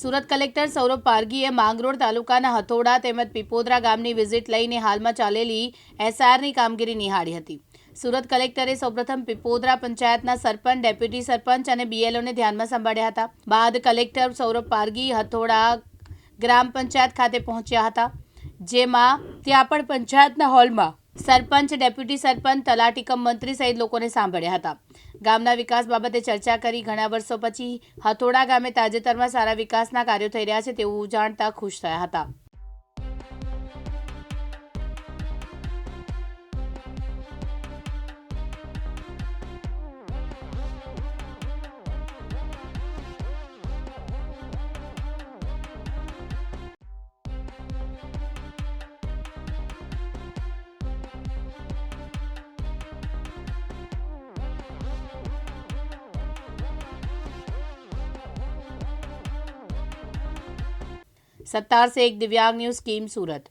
Surat collector Saurabh પારગીએ માંગરોળ તાલુકાના હથોડા તેમજ પીપોદરા ગામની વિઝિટ લઈને હાલમાં ચાલેલી એસઆરની કામગીરી નિહાળી હતી. સુરત કલેક્ટરે સૌપ્રથમ પીપોદરા પંચાયતના સરપંચ, ડેપ્યુટી સરપંચ અને બીએલઓને ધ્યાનમાં સંભાળ્યા હતા. બાદ કલેક્ટર સૌરભ પારગી હથોડા ગ્રામ પંચાયત ખાતે પહોંચ્યા હતા, જેમાં ત્યાં પણ પંચાયતના હોલમાં સરપંચ, ડેપ્યુટી સરપંચ, તલાટીકમ મંત્રી સહિત લોકોને સાંભળ્યા હતા. ગામના વિકાસ બાબતે ચર્ચા કરી ઘણા વર્ષો પછી હથોડા ગામે તાજેતરમાં સારા વિકાસના કાર્યો થઈ રહ્યા છે તેવું જાણતા ખુશ થયા હતા. સત્તાર શેખ દિવ્યાંગ ન્યૂઝ સ્કીમ સુરત